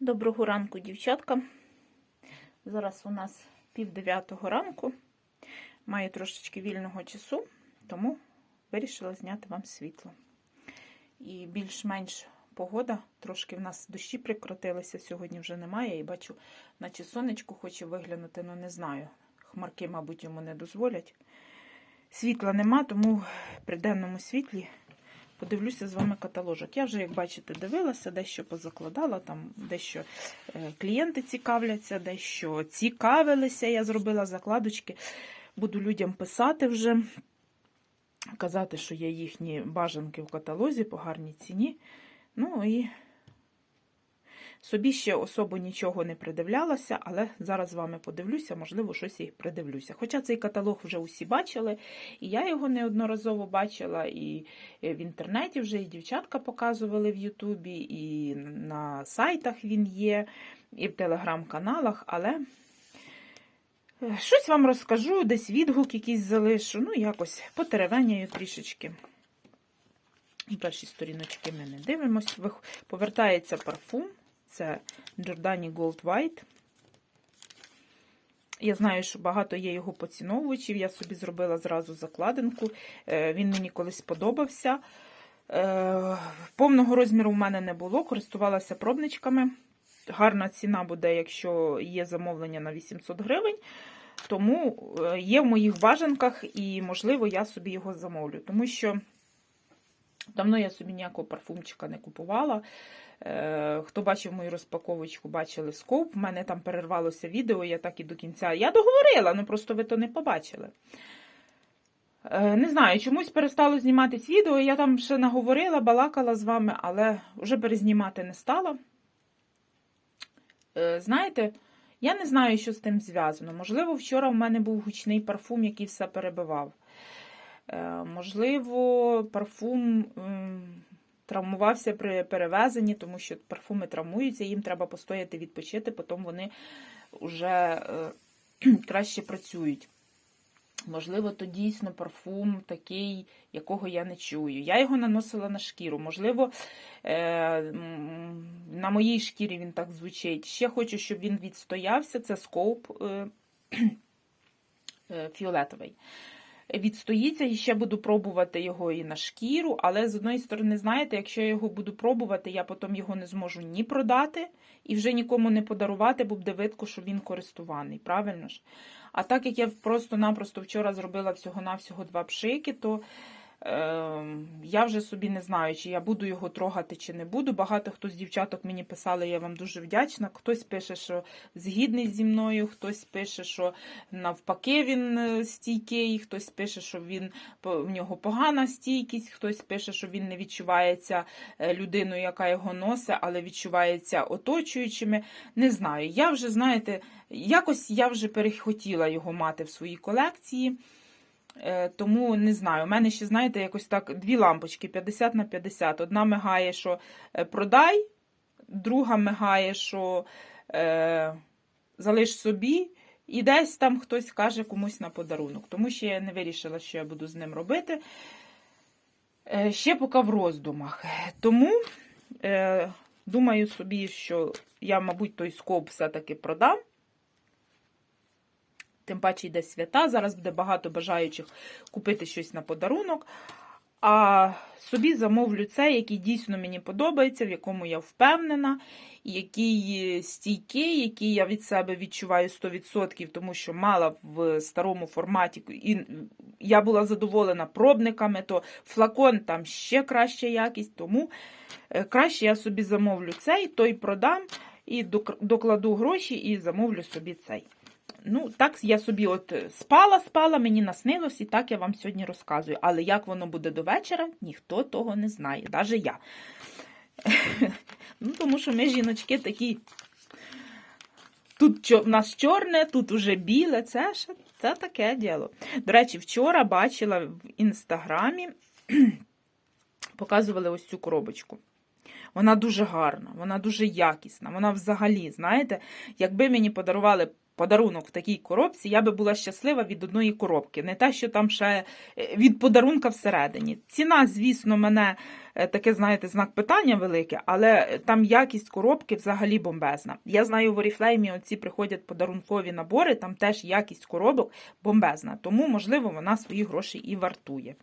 Доброго ранку, дівчатка. Зараз у нас пів дев'ятого ранку. Маю трошечки вільного часу, тому вирішила зняти вам світло. І більш-менш погода, трошки в нас дощі прикрутилися, сьогодні вже немає. І бачу, наче сонечко хоче виглянути, але не знаю. Хмарки, мабуть, йому не дозволять. Світла нема, тому при денному світлі подивлюся з вами каталожок. Я вже, як бачите, дивилася, дещо позакладала, там дещо е, клієнти цікавляться, дещо цікавилися. Я зробила закладочки. Буду людям писати вже, казати, що є їхні бажанки в каталозі по гарній ціні. Ну і собі ще особо нічого не придивлялася, але зараз з вами подивлюся, можливо, щось і придивлюся. Хоча цей каталог вже усі бачили, і я його неодноразово бачила, і в інтернеті вже і дівчатка показували в Ютубі, і на сайтах він є, і в телеграм-каналах, але. е, Щось вам розкажу, десь відгук якийсь залишу, ну якось потеревеняю трішечки. Перші сторіночки ми не дивимось. Повертається парфум. Це Giordani Gold White. Я знаю, що багато є його поціновувачів. Я собі зробила зразу закладинку. Е, Він мені колись сподобався. Е, Повного розміру в мене не було, користувалася пробничками. Гарна ціна буде, якщо є замовлення на 800 гривень. Тому е, є в моїх бажанках, і, можливо, я собі його замовлю. Тому що давно я собі ніякого парфумчика не купувала. Е, Хто бачив мою розпаковочку, бачили скоп. В мене там перервалося відео, я так і до кінця. Я договорила, ну просто ви то не побачили. Е, Не знаю, чомусь перестало зніматись відео. Я там ще наговорила, балакала з вами, але вже перезнімати не стала. Е, Знаєте, я не знаю, що з тим зв'язано. Можливо, вчора в мене був гучний парфум, який все перебивав. Можливо, парфум травмувався при перевезенні, тому що парфуми травмуються, їм треба постояти, відпочити, потім вони вже е, краще працюють. Можливо, то дійсно парфум такий, якого я не чую. Я його наносила на шкіру. Можливо, е, на моїй шкірі він так звучить. Ще хочу, щоб він відстоявся. Це скоуп е, фіолетовий. Відстоїться і ще буду пробувати його і на шкіру, але з одної сторони, знаєте, якщо я його буду пробувати, я потім його не зможу ні продати і вже нікому не подарувати, бо буде видко, що він користуваний. Правильно ж? А так як я просто-напросто вчора зробила всього-навсього два пшики, то я вже собі не знаю, чи я буду його трогати, чи не буду. Багато хто з дівчаток мені писали, я вам дуже вдячна. Хтось пише, що згідний зі мною, хтось пише, що навпаки він е, стійкий, хтось пише, що він в нього погана стійкість, хтось пише, що він не відчувається е, людиною, яка його носить, але відчувається оточуючими. Не знаю. Я вже, знаєте, якось я вже перехотіла його мати в своїй колекції. Е, Тому не знаю. У мене ще, знаєте, якось так дві лампочки 50 на 50. Одна мигає, що е, продай, друга мигає, що е, залиш собі, і десь там хтось каже комусь на подарунок. Тому що я не вирішила, що я буду з ним робити. Е, ще поки в роздумах. Тому е, думаю собі, що я, мабуть, той скоп все-таки продам. Тим паче йде свята. Зараз буде багато бажаючих купити щось на подарунок. А собі замовлю цей, який дійсно мені подобається, в якому я впевнена, який стійкий, який я від себе відчуваю 100%, тому що мала в старому форматі, і я була задоволена пробниками, то флакон там ще краща якість, тому е, краще я собі замовлю цей, той продам і докладу гроші і замовлю собі цей. Ну, так я собі от спала, спала, мені наснилось, і так я вам сьогодні розказую. Але як воно буде до вечора, ніхто того не знає, навіть я. Ну, тому що ми, жіночки, такі. Тут в нас чорне, тут уже біле, це ще це таке діло. До речі, вчора бачила в інстаграмі, показували ось цю коробочку. Вона дуже гарна, вона дуже якісна. Вона взагалі, знаєте, якби мені подарували подарунок в такій коробці, я би була щаслива від одної коробки. Не те, що там ще е, від подарунка всередині. Ціна, звісно, мене е, таке, знаєте, знак питання велике, але там якість коробки взагалі бомбезна. Я знаю, в Oriflame оці приходять подарункові набори, там теж якість коробок бомбезна. Тому, можливо, вона свої гроші і вартує.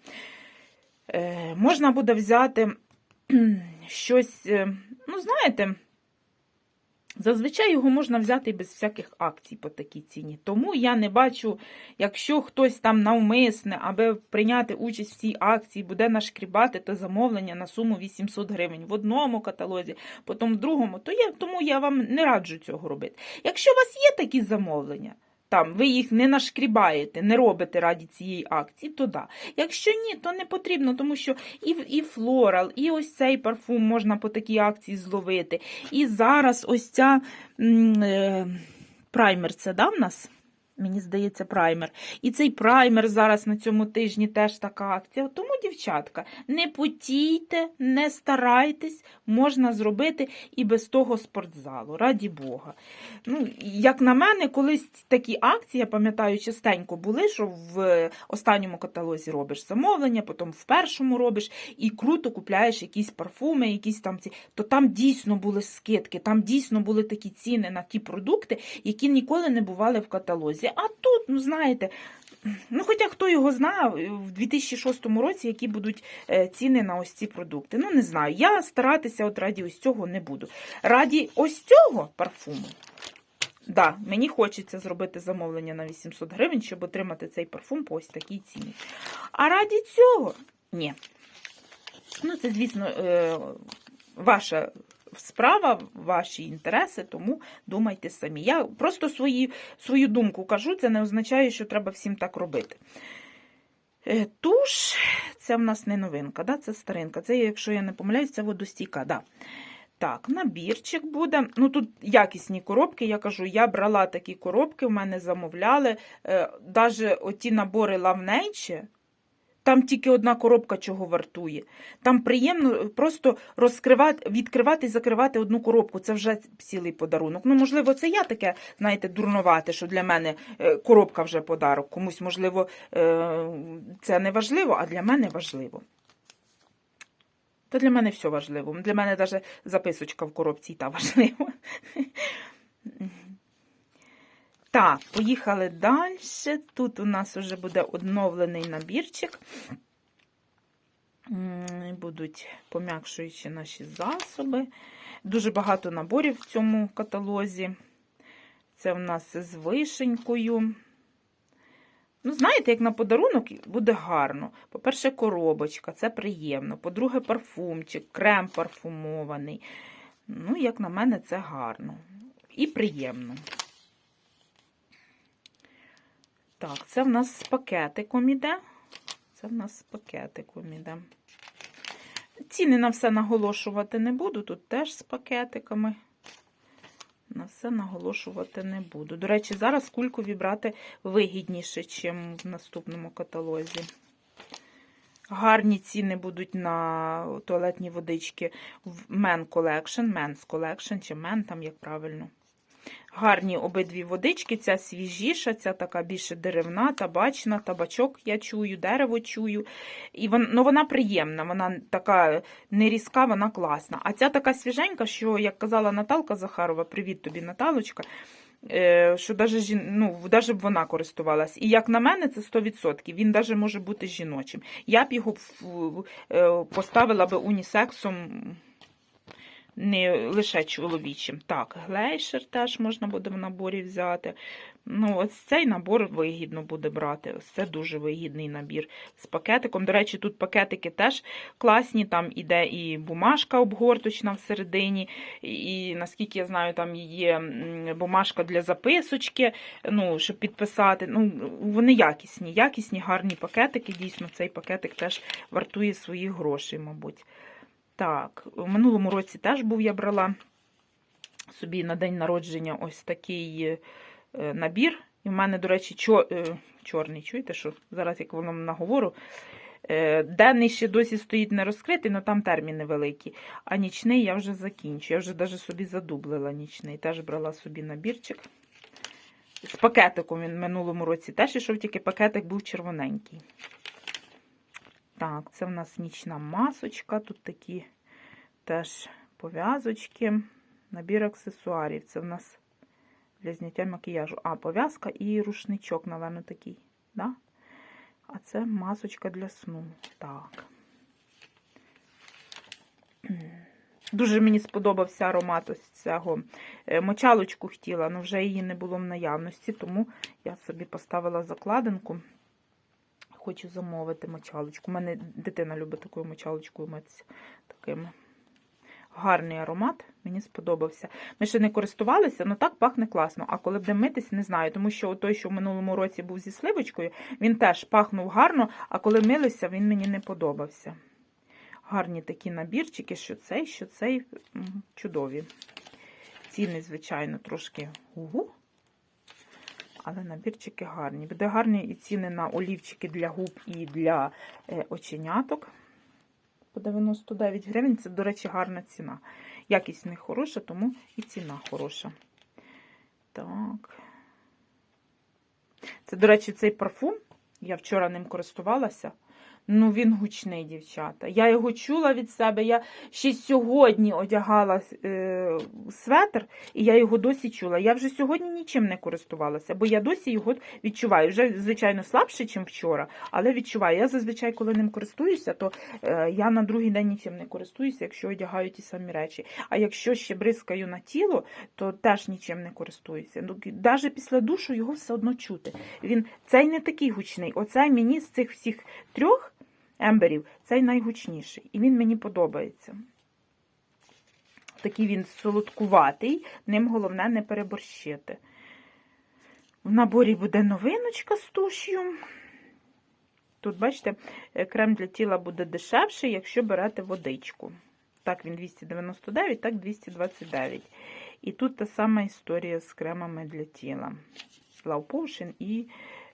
Е, можна буде взяти щось, е, ну, знаєте, зазвичай його можна взяти без всяких акцій по такій ціні. Тому я не бачу, якщо хтось там навмисне, аби прийняти участь в цій акції, буде нашкрібати та замовлення на суму 800 гривень в одному каталозі, потім в другому, то я, тому я вам не раджу цього робити. Якщо у вас є такі замовлення, там ви їх не нашкрібаєте, не робите раді цієї акції, то да. Якщо ні, то не потрібно, тому що і, і флорал, і ось цей парфум можна по такій акції зловити. І зараз ось ця м, е, праймер, це да, в нас? Мені здається, праймер. І цей праймер зараз на цьому тижні теж така акція. Тому, дівчатка, не потійте, не старайтесь, можна зробити і без того спортзалу, раді Бога. Ну, як на мене, колись такі акції, я пам'ятаю, частенько були, що в останньому каталозі робиш замовлення, потім в першому робиш і круто купляєш якісь парфуми, якісь там ці. То там дійсно були скидки, там дійсно були такі ціни на ті продукти, які ніколи не бували в каталозі. А тут, ну знаєте, ну хоча хто його знав в 2006 році, які будуть е, ціни на ось ці продукти. Ну, не знаю. Я старатися от раді ось цього не буду. Раді ось цього парфуму. Да, мені хочеться зробити замовлення на 800 гривень, щоб отримати цей парфум по ось такій ціні. А раді цього ні. Ну, це, звісно, е, ваша справа, ваші інтереси, тому думайте самі. Я просто свої, свою думку кажу, це не означає, що треба всім так робити. Е, Туш, це в нас не новинка, да? це старинка. Це, якщо я не помиляюсь, це водостійка. Да. Так, набірчик буде. Ну тут якісні коробки. Я кажу, я брала такі коробки, в мене замовляли. Е, Даже оті набори Love Nature, там тільки одна коробка чого вартує. Там приємно просто розкривати, відкривати і закривати одну коробку. Це вже цілий подарунок. Ну, можливо, це я таке, знаєте, дурновате, що для мене е, коробка вже подарок. Комусь, можливо, е, це не важливо, а для мене важливо. Та для мене все важливо. Для мене навіть записочка в коробці і та важлива. Так, поїхали далі. Тут у нас вже буде одновлений набірчик. Будуть пом'якшуючі наші засоби. Дуже багато наборів в цьому каталозі. Це в нас з вишенькою. Ну, знаєте, як на подарунок буде гарно. По-перше, коробочка, це приємно. По-друге, парфумчик, крем парфумований. Ну, як на мене, це гарно. І приємно. Так, це в нас з пакетиком іде. Це в нас з пакетиком іде. Ціни на все наголошувати не буду. Тут теж з пакетиками. На все наголошувати не буду. До речі, зараз кульку брати вигідніше, ніж в наступному каталозі. Гарні ціни будуть на туалетні водички в Men Collection, Men's Collection, чи Men, там як правильно. Гарні обидві водички, ця свіжіша, ця така більше деревна, табачна, табачок я чую, дерево чую. І вон, ну, вона приємна, вона така не різка, вона класна. А ця така свіженька, що, як казала Наталка Захарова, привіт тобі, Наталочка, е, що даже, ну, б вона користувалась. І як на мене, це 100%. Він даже може бути жіночим. Я б його е, поставила би унісексом не лише чоловічим. Так, глейшер теж можна буде в наборі взяти. Ну, ось цей набор вигідно буде брати. Ось це дуже вигідний набір з пакетиком. До речі, тут пакетики теж класні. Там іде і бумажка обгорточна всередині, і наскільки я знаю, там є бумажка для записочки, ну, щоб підписати. Ну, вони якісні, якісні, гарні пакетики. Дійсно, цей пакетик теж вартує своїх грошей, мабуть. Так, в минулому році теж був я брала собі на день народження ось такий е, набір. І в мене, до речі, чо, е, чорний, чуєте, що зараз, як воно наговору, е, денний ще досі стоїть не розкритий, але там терміни великі. А нічний я вже закінчу. Я вже навіть собі задублила нічний. Теж брала собі набірчик. З пакетиком він в минулому році теж ішов, тільки пакетик був червоненький. Так, це в нас нічна масочка. Тут такі теж пов'язочки. Набір аксесуарів. Це в нас для зняття макіяжу. А, пов'язка і рушничок, напевно, такий. Да? А це масочка для сну. Так. Дуже мені сподобався аромат ось цього Е, мочалочку хотіла, але вже її не було в наявності, тому я собі поставила закладинку. Хочу замовити мочалочку. У мене дитина любить такою мочалочкою митися. Таким гарний аромат, мені сподобався. Ми ще не користувалися, але так пахне класно. А коли будемо митись, не знаю. Тому що той, що в минулому році був зі сливочкою, він теж пахнув гарно, а коли милися, він мені не подобався. Гарні такі набірчики, що цей, що цей чудові. Ціни, звичайно, трошки угу. Але набірчики гарні. Буде гарні і ціни на олівчики для губ і для е, оченяток. По 99 гривень. Це, до речі, гарна ціна. Якість в хороша, тому і ціна хороша. Так. Це, до речі, цей парфум. Я вчора ним користувалася. Ну, він гучний, дівчата. Я його чула від себе. Я ще сьогодні одягала е, светр, і я його досі чула. Я вже сьогодні нічим не користувалася, бо я досі його відчуваю. Вже, звичайно, слабше, ніж вчора, але відчуваю. Я зазвичай, коли ним користуюся, то е, я на другий день нічим не користуюся, якщо одягаю ті самі речі. А якщо ще бризкаю на тіло, то теж нічим не користуюся. Ну, навіть після душу його все одно чути. Він цей не такий гучний. Оцей мені з цих всіх трьох емберів, цей найгучніший. І він мені подобається. Такий він солодкуватий, ним головне не переборщити. В наборі буде новиночка з туш'ю. Тут, бачите, крем для тіла буде дешевший, якщо берете водичку. Так, він 299, так 229. І тут та сама історія з кремами для тіла. Love Potion і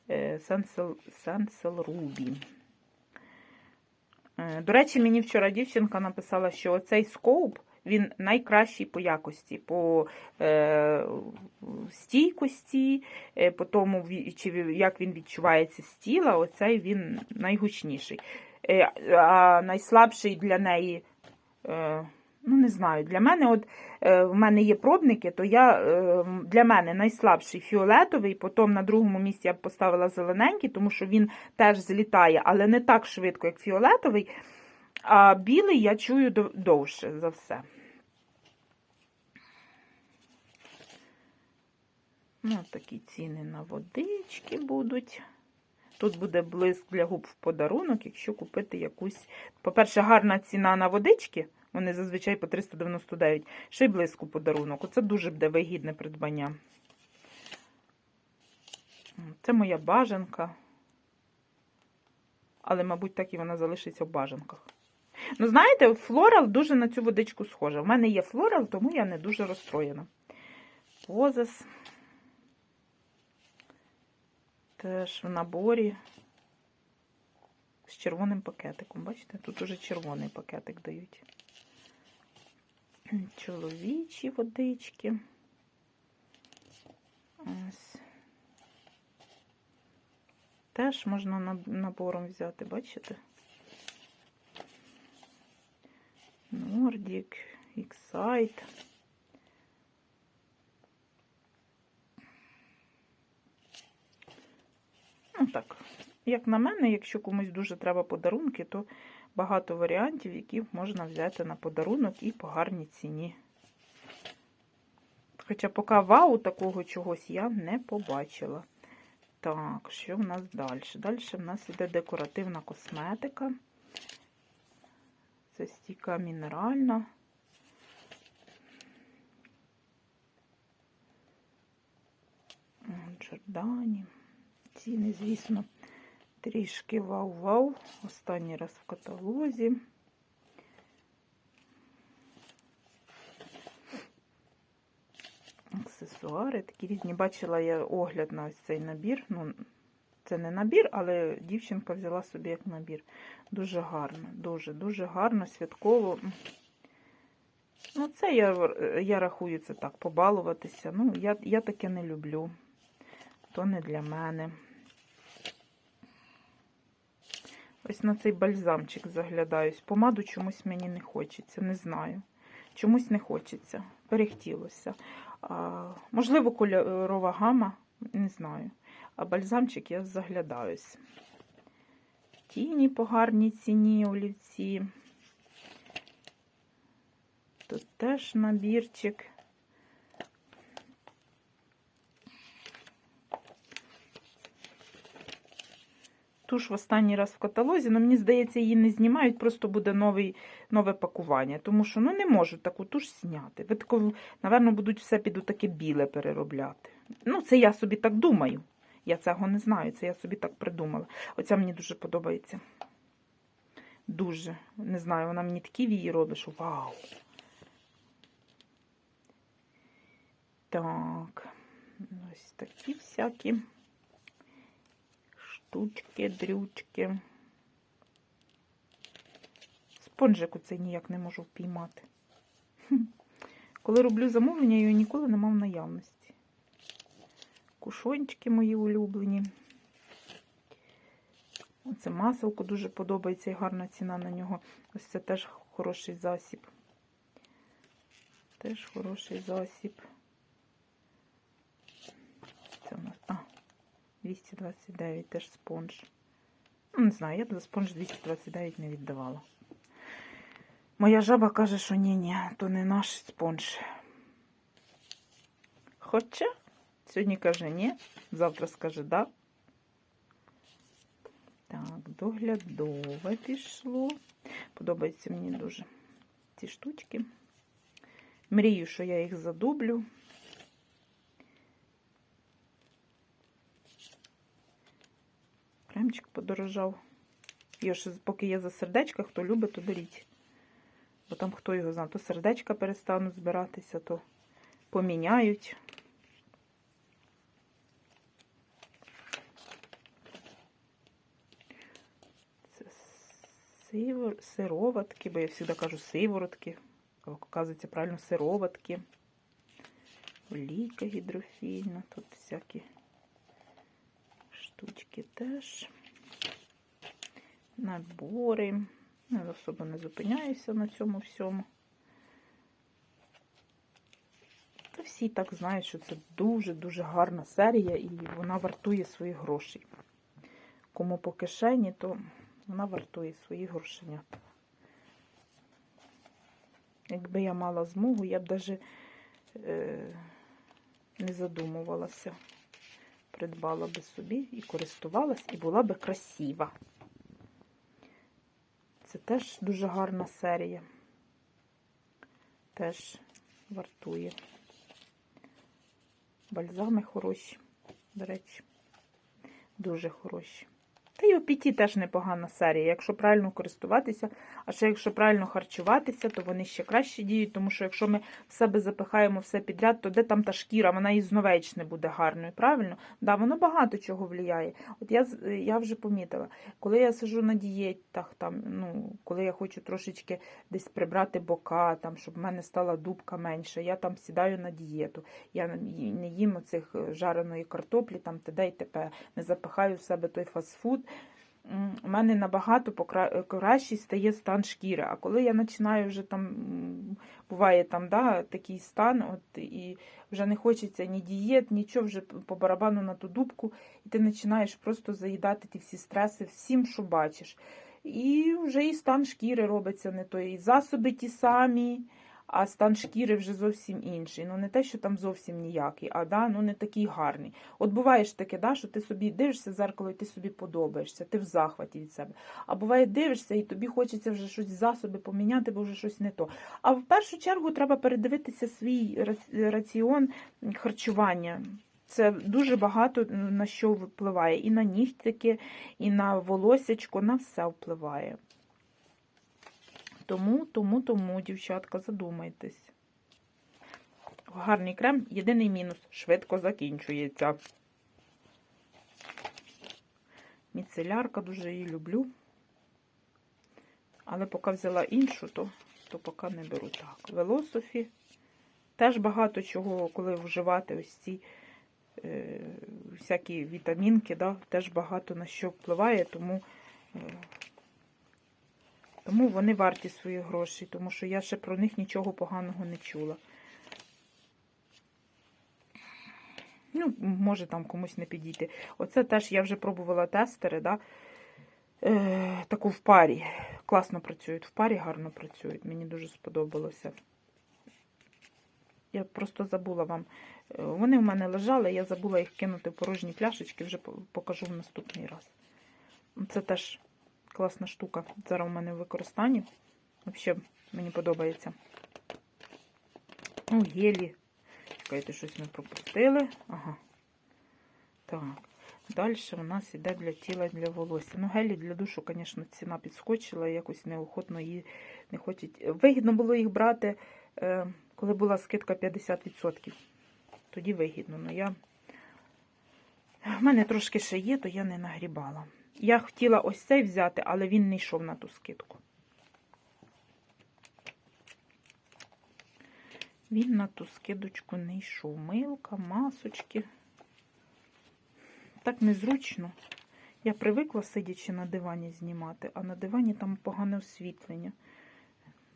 Sensel, Sensel Ruby. Е, До речі, мені вчора дівчинка написала, що оцей скоуп він найкращий по якості, по е, стійкості, е, по тому, чи як він відчувається з тіла, оцей він найгучніший. Е, а найслабший для неї. Е, Ну, не знаю, для мене, от е, в мене є пробники, то я е, для мене найслабший фіолетовий, потім на другому місці я б поставила зелененький, тому що він теж злітає, але не так швидко, як фіолетовий. А білий я чую довше за все. Ну, такі ціни на водички будуть. Тут буде блиск для губ в подарунок, якщо купити якусь. По-перше, гарна ціна на водички. Вони зазвичай по 399. Ще й блиску подарунок. Оце дуже буде вигідне придбання. Це моя бажанка. Але, мабуть, так і вона залишиться в бажанках. Ну, знаєте, флорал дуже на цю водичку схожа. У мене є флорал, тому я не дуже розстроєна. Позас. Теж в наборі з червоним пакетиком. Бачите, тут уже червоний пакетик дають. Чоловічі водички. Ось. Теж можна набором взяти, бачите? Nordic, Excite. Ну так, як на мене, якщо комусь дуже треба подарунки, то багато варіантів, які можна взяти на подарунок і по гарній ціні. Хоча поки вау такого чогось я не побачила. Так, що в нас далі? Далі в нас іде декоративна косметика. Це стійка мінеральна. Джордані. Ціни, звісно, трішки вау-вау. Останній раз в каталозі. Аксесуари такі різні. Бачила я огляд на ось цей набір. Ну, це не набір, але дівчинка взяла собі як набір. Дуже гарно, дуже, дуже гарно, святково. Ну, це я, я рахую це так, побалуватися. Ну, я, я таке не люблю. то не для мене. Ось на цей бальзамчик заглядаюсь. Помаду чомусь мені не хочеться, не знаю. Чомусь не хочеться. Перехтілося. А, можливо, кольорова гама, не знаю. А бальзамчик я заглядаюсь. Тіні по гарній ціні олівці. Тут теж набірчик. Туш в останній раз в каталозі, але мені здається, її не знімають, просто буде новий, нове пакування. Тому що ну, не можуть таку туш зняти. Ви таку, напевно, будуть все під таке біле переробляти. Ну, це я собі так думаю. Я цього не знаю, це я собі так придумала. Оця мені дуже подобається. Дуже. Не знаю, вона мені такі вії робить, що вау. Так, ось такі всякі штучки, дрючки. Спонжику цей ніяк не можу впіймати. Коли роблю замовлення, його ніколи не мав наявності. Кушончики мої улюблені. Оце маселко дуже подобається і гарна ціна на нього. Ось це теж хороший засіб. Теж хороший засіб. Це у нас. А, 229 теж спонж. Ну, Не знаю, я за спонж 229 не віддавала. Моя жаба каже, що ні-ні, то не наш спонж. Хоча сьогодні каже ні, завтра скаже да. Так, доглядове пішло. Подобається мені дуже ці штучки. Мрію, що я їх задублю. Кремчик подорожав. Його ще поки є за сердечка, хто любить, то беріть. Бо там хто його знає, то сердечка перестануть збиратися, то поміняють. Це сивор... сироватки, бо я завжди кажу сиворотки. А оказується, правильно, сироватки. Олійка гідрофільна, тут всякі штучки теж. Набори. Не особо не зупиняюся на цьому всьому. Та всі так знають, що це дуже-дуже гарна серія і вона вартує своїх грошей. Кому по кишені, то вона вартує своїх грошенят. Якби я мала змогу, я б навіть е, не задумувалася. Придбала би собі і користувалась, і була би красива. Це теж дуже гарна серія. Теж вартує. Бальзами хороші, до речі, дуже хороші. Та й опіті теж непогана серія. Якщо правильно користуватися, а ще якщо правильно харчуватися, то вони ще краще діють, тому що якщо ми в себе запихаємо все підряд, то де там та шкіра, вона і зновеч не буде гарною. Правильно? Да, воно багато чого впливає. От я я вже помітила, коли я сижу на дієтах, там, ну, коли я хочу трошечки десь прибрати бока, там, щоб в мене стала дубка менше, я там сідаю на дієту. Я не їм оцих жареної картоплі, там т.д. і т.п. не запихаю в себе той фастфуд у мене набагато кращий стає стан шкіри. А коли я починаю вже там, буває там да, такий стан, от, і вже не хочеться ні дієт, нічого вже по барабану на ту дубку, і ти починаєш просто заїдати ті всі стреси всім, що бачиш. І вже і стан шкіри робиться не той, і засоби ті самі а стан шкіри вже зовсім інший. Ну, не те, що там зовсім ніякий, а да, ну не такий гарний. От буває ж таке, да, що ти собі дивишся в зеркало і ти собі подобаєшся, ти в захваті від себе. А буває, дивишся, і тобі хочеться вже щось засоби поміняти, бо вже щось не то. А в першу чергу треба передивитися свій раціон харчування. Це дуже багато на що впливає. І на нігтики, і на волосячко, на все впливає. Тому, тому, тому, дівчатка, задумайтесь. Гарний крем, єдиний мінус, швидко закінчується. Міцелярка, дуже її люблю. Але поки взяла іншу, то то поки не беру так. Велософі. Теж багато чого, коли вживати ось ці е, всякі вітамінки, да, теж багато на що впливає, тому, е, тому вони варті своїх грошей, тому що я ще про них нічого поганого не чула. Ну, може там комусь не підійти. Оце теж я вже пробувала тестери, да? е, таку в парі. Класно працюють, в парі гарно працюють. Мені дуже сподобалося. Я просто забула вам. Е, Вони в мене лежали, я забула їх кинути в порожні пляшечки, вже покажу в наступний раз. Це теж класна штука. Зараз у мене в використанні. Взагалі, мені подобається. О, гелі. Чекайте, щось ми пропустили. Ага. Так. Далі у нас іде для тіла, для волосся. Ну, гелі для душу, звісно, ціна підскочила, якось неохотно її не хочуть. Вигідно було їх брати, е, коли була скидка 50%. Тоді вигідно. Ну, я... В мене трошки ще є, то я не нагрібала. Я хотіла ось цей взяти, але він не йшов на ту скидку. Він на ту скидочку не йшов. Милка, масочки. Так незручно. Я привикла, сидячи на дивані, знімати, а на дивані там погане освітлення.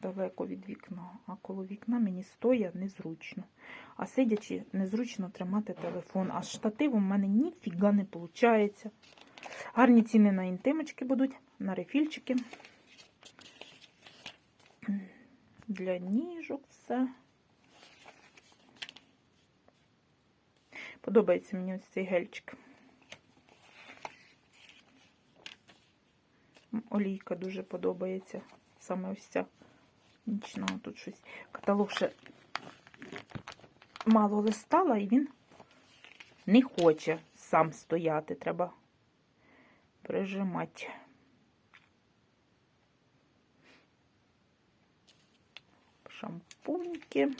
Далеко від вікна. А коло вікна мені стоя незручно. А сидячи, незручно тримати телефон. А з штативом в мене ніфіга не виходить. Гарні ціни на інтимочки будуть, на рефільчики. Для ніжок все. Подобається мені ось цей гельчик. Олійка дуже подобається. Саме ось ця нічна. Тут щось. Каталог ще мало листала, і він не хоче сам стояти. Треба прижимати. Шампуньки.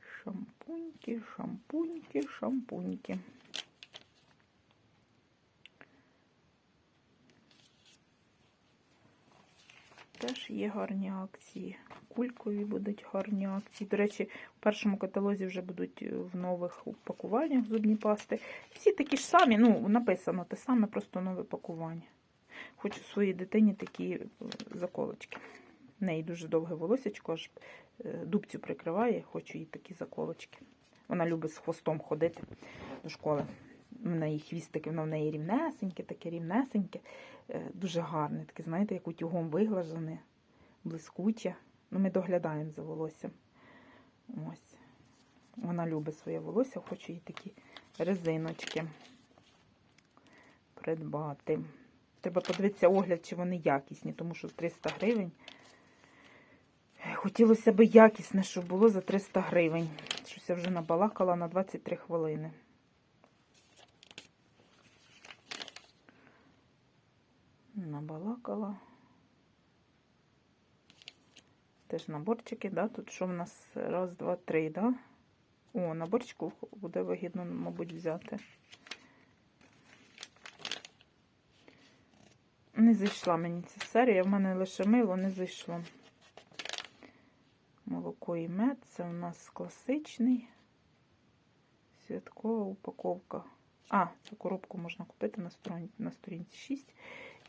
Шампуньки, шампуньки, шампуньки. Теж є гарні акції. Кулькові будуть гарні акції. До речі, в першому каталозі вже будуть е, в нових упакуваннях зубні пасти. Всі такі ж самі, ну, написано те саме, просто нове пакування. Хочу своїй дитині такі е, заколочки. В неї дуже довге волосечко, аж е, дубцю прикриває, хочу їй такі заколочки. Вона любить з хвостом ходити до школи. В неї хвістики, воно в неї рівнесеньке, таке рівнесеньке, Е, дуже гарне, таке, знаєте, як утюгом виглажене, блискуче. Ну, ми доглядаємо за волоссям. Ось. Вона любить своє волосся, хочу їй такі резиночки придбати. Треба подивитися огляд, чи вони якісні, тому що 300 гривень. Хотілося б якісне, щоб було за 300 гривень. Щось я вже набалакала на 23 хвилини. Набалакала. Теж наборчики, да? Тут що в нас? Раз, два, три, да? О, наборчику буде вигідно, мабуть, взяти. Не зайшла мені ця серія, в мене лише мило не зайшло. Молоко і мед, це у нас класичний. Святкова упаковка. А, цю коробку можна купити на сторінці, на сторінці 6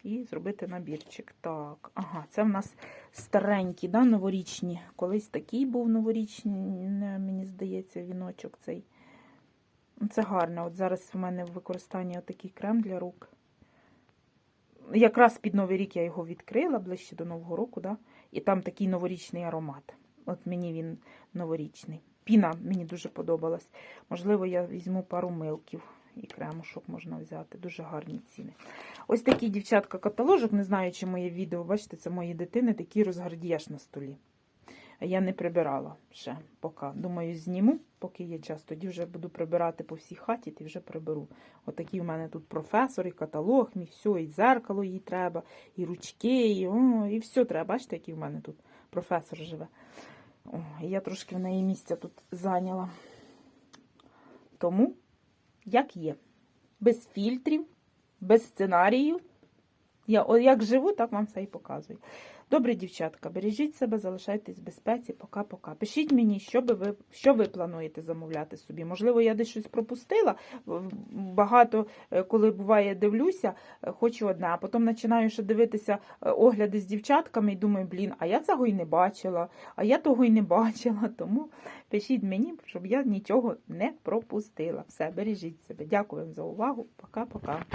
і зробити набірчик. Так, ага, це в нас старенькі, да, новорічні. Колись такий був новорічний, мені здається, віночок цей. Це гарно. От зараз в мене в використанні отакий крем для рук. Якраз під Новий рік я його відкрила ближче до Нового року, да? і там такий новорічний аромат. От мені він новорічний. Піна мені дуже подобалась. Можливо, я візьму пару милків і кремушок можна взяти. Дуже гарні ціни. Ось такий, дівчатка, каталожок. Не знаю, чи моє відео, бачите, це мої дитини, такий розгардіяш на столі. Я не прибирала ще поки. Думаю, зніму, поки є час. Тоді вже буду прибирати по всій хаті, і вже приберу. Отакий у мене тут професор, і каталог, мій все, і дзеркало їй треба, і ручки, і, о, і все треба. Бачите, який в мене тут професор живе. О, я трошки в неї місця тут зайняла. Тому, як є, без фільтрів, без сценаріїв. Я як живу, так вам все і показую. Добре, дівчатка, бережіть себе, залишайтесь в безпеці. Пока-пока. Пишіть мені, що би ви що ви плануєте замовляти собі. Можливо, я десь щось пропустила. Багато, е, коли буває, дивлюся, е, хочу одне, а потім починаю ще дивитися е, огляди з дівчатками і думаю, блін, а я цього й не бачила, а я того й не бачила. Тому пишіть мені, щоб я нічого не пропустила. Все, бережіть себе. Дякую вам за увагу. Пока-пока.